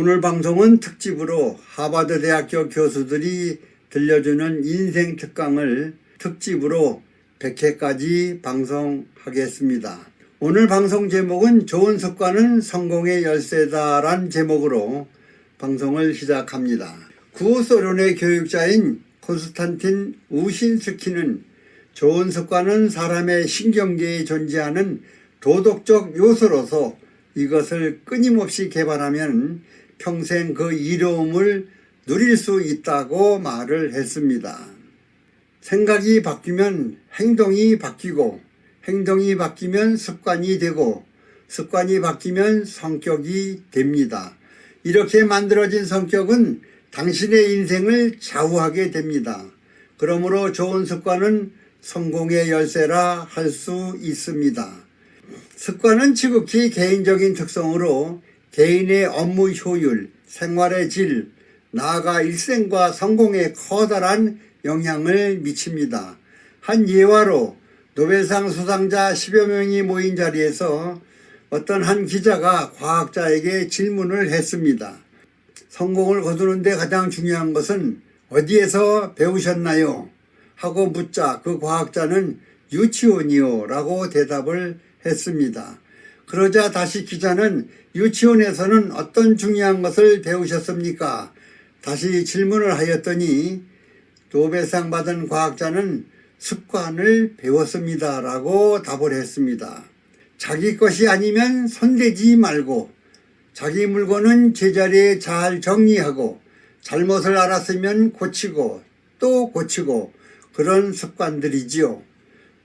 오늘 방송은 특집으로 하버드 대학교 교수들이 들려주는 인생 특강을 특집으로 100회까지 방송하겠습니다. 오늘 방송 제목은 좋은 습관은 성공의 열쇠다란 제목으로 방송을 시작합니다. 구소련의 교육자인 콘스탄틴 우신스키는 좋은 습관은 사람의 신경계에 존재하는 도덕적 요소로서 이것을 끊임없이 개발하면 평생 그 이로움을 누릴 수 있다고 말을 했습니다. 생각이 바뀌면 행동이 바뀌고 행동이 바뀌면 습관이 되고 습관이 바뀌면 성격이 됩니다. 이렇게 만들어진 성격은 당신의 인생을 좌우하게 됩니다. 그러므로 좋은 습관은 성공의 열쇠라 할 수 있습니다. 습관은 지극히 개인적인 특성으로 개인의 업무 효율, 생활의 질, 나아가 일생과 성공에 커다란 영향을 미칩니다. 한 예화로 노벨상 수상자 10여 명이 모인 자리에서 어떤 한 기자가 과학자에게 질문을 했습니다. 성공을 거두는데 가장 중요한 것은 어디에서 배우셨나요? 하고 묻자 그 과학자는 유치원이요 라고 대답을 했습니다. 그러자 다시 기자는 유치원에서는 어떤 중요한 것을 배우셨습니까? 다시 질문을 하였더니 노벨상 받은 과학자는 습관을 배웠습니다. 라고 답을 했습니다. 자기 것이 아니면 손대지 말고 자기 물건은 제자리에 잘 정리하고 잘못을 알았으면 고치고 또 고치고 그런 습관들이지요.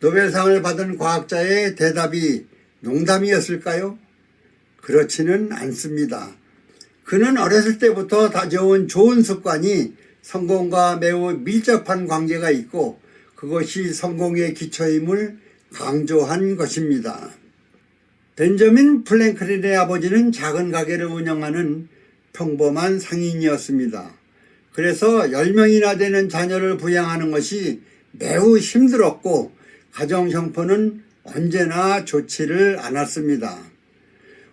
노벨상을 받은 과학자의 대답이 농담이었을까요? 그렇지는 않습니다. 그는 어렸을 때부터 다져온 좋은 습관이 성공과 매우 밀접한 관계가 있고 그것이 성공의 기초임을 강조한 것입니다. 벤저민 플랭클린의 아버지는 작은 가게를 운영하는 평범한 상인이었습니다. 그래서 10명이나 되는 자녀를 부양하는 것이 매우 힘들었고 가정 형편은 언제나 좋지를 않았습니다.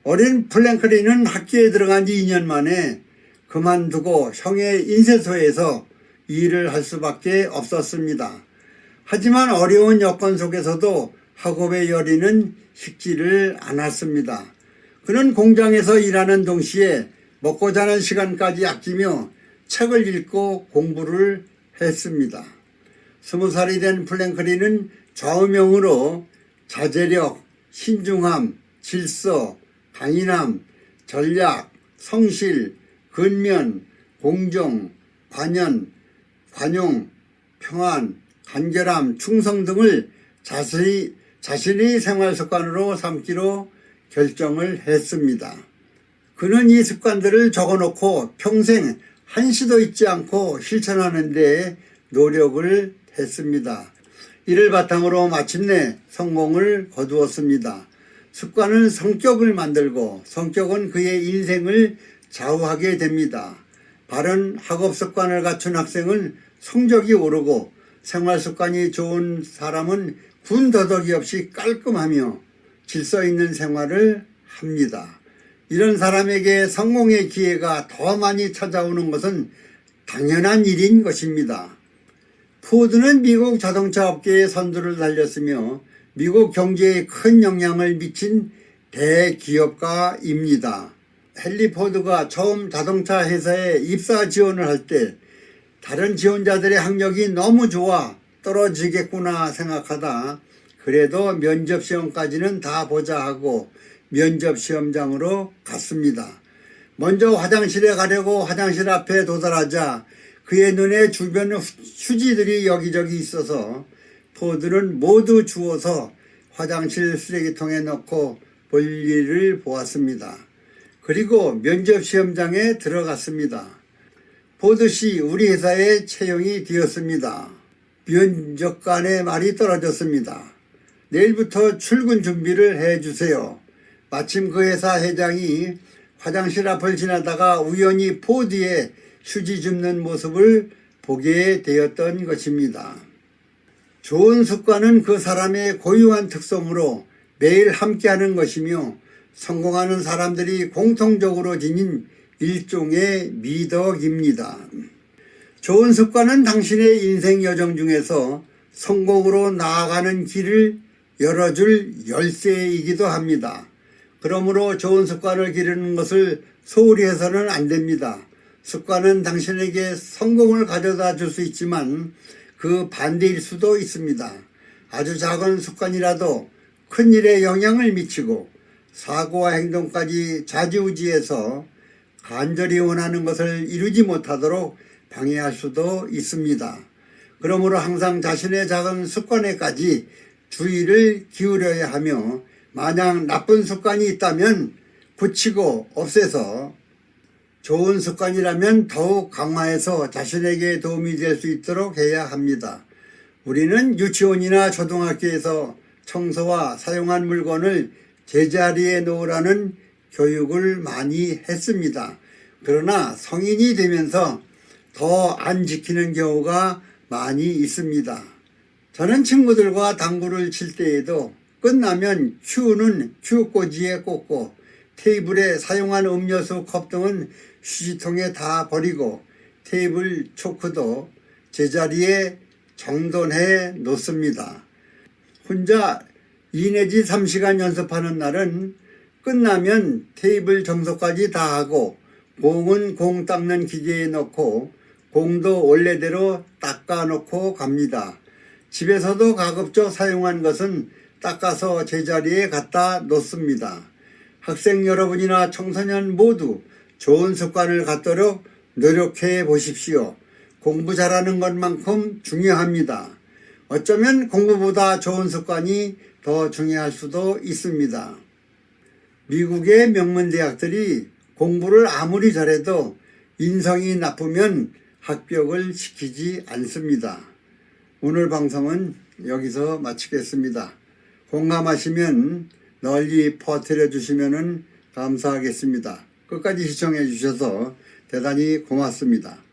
어린 플랭클린은 학교에 들어간 지 2년 만에 그만두고 형의 인쇄소에서 일을 할 수밖에 없었습니다. 하지만 어려운 여건 속에서도 학업의 열의는 식지를 않았습니다. 그는 공장에서 일하는 동시에 먹고 자는 시간까지 아끼며 책을 읽고 공부를 했습니다. 스무 살이 된 플랭클린은 좌우명으로 자제력, 신중함, 질서, 강인함, 전략, 성실, 근면, 공정, 관연, 관용, 평안, 간결함, 충성 등을 자세히 자신의 생활 습관으로 삼기로 결정을 했습니다. 그는 이 습관들을 적어놓고 평생 한시도 잊지 않고 실천하는 데 노력을 했습니다. 이를 바탕으로 마침내 성공을 거두었습니다. 습관은 성격을 만들고 성격은 그의 인생을 좌우하게 됩니다. 바른 학업 습관을 갖춘 학생은 성적이 오르고 생활 습관이 좋은 사람은 군더더기 없이 깔끔하며 질서 있는 생활을 합니다. 이런 사람에게 성공의 기회가 더 많이 찾아오는 것은 당연한 일인 것입니다. 포드는 미국 자동차 업계의 선두를 달렸으며 미국 경제에 큰 영향을 미친 대기업가입니다. 헨리 포드가 처음 자동차 회사에 입사 지원을 할 때 다른 지원자들의 학력이 너무 좋아 떨어지겠구나 생각하다 그래도 면접 시험까지는 다 보자 하고 면접 시험장으로 갔습니다. 먼저 화장실에 가려고 화장실 앞에 도달하자 그의 눈에 주변 휴지들이 여기저기 있어서 포드는 모두 주워서 화장실 쓰레기통에 넣고 볼일을 보았습니다. 그리고 면접 시험장에 들어갔습니다. 보듯이 우리 회사에 채용이 되었습니다. 면접관의 말이 떨어졌습니다. 내일부터 출근 준비를 해 주세요. 마침 그 회사 회장이 화장실 앞을 지나다가 우연히 포드에 휴지 줍는 모습을 보게 되었던 것입니다. 좋은 습관은 그 사람의 고유한 특성으로 매일 함께하는 것이며 성공하는 사람들이 공통적으로 지닌 일종의 미덕입니다. 좋은 습관은 당신의 인생 여정 중에서 성공으로 나아가는 길을 열어줄 열쇠이기도 합니다. 그러므로 좋은 습관을 기르는 것을 소홀히 해서는 안 됩니다. 습관은 당신에게 성공을 가져다 줄 수 있지만 그 반대일 수도 있습니다. 아주 작은 습관이라도 큰 일에 영향을 미치고 사고와 행동까지 좌지우지해서 간절히 원하는 것을 이루지 못하도록 방해할 수도 있습니다. 그러므로 항상 자신의 작은 습관에까지 주의를 기울여야 하며 만약 나쁜 습관이 있다면 고치고 없애서 좋은 습관이라면 더욱 강화해서 자신에게 도움이 될 수 있도록 해야 합니다. 우리는 유치원이나 초등학교에서 청소와 사용한 물건을 제자리에 놓으라는 교육을 많이 했습니다. 그러나 성인이 되면서 더 안 지키는 경우가 많이 있습니다. 저는 친구들과 당구를 칠 때에도 끝나면 큐는 큐꽂이에 꽂고 테이블에 사용한 음료수 컵 등은 휴지통에 다 버리고 테이블 초크도 제자리에 정돈해 놓습니다. 혼자 2 내지 3시간 연습하는 날은 끝나면 테이블 청소까지 다 하고 공은 공 닦는 기계에 넣고 공도 원래대로 닦아 놓고 갑니다. 집에서도 가급적 사용한 것은 닦아서 제자리에 갖다 놓습니다. 학생 여러분이나 청소년 모두 좋은 습관을 갖도록 노력해 보십시오. 공부 잘하는 것만큼 중요합니다. 어쩌면 공부보다 좋은 습관이 더 중요할 수도 있습니다. 미국의 명문 대학들이 공부를 아무리 잘해도 인성이 나쁘면 합격을 시키지 않습니다. 오늘 방송은 여기서 마치겠습니다. 공감하시면 널리 퍼뜨려 주시면 감사하겠습니다. 끝까지 시청해 주셔서 대단히 고맙습니다.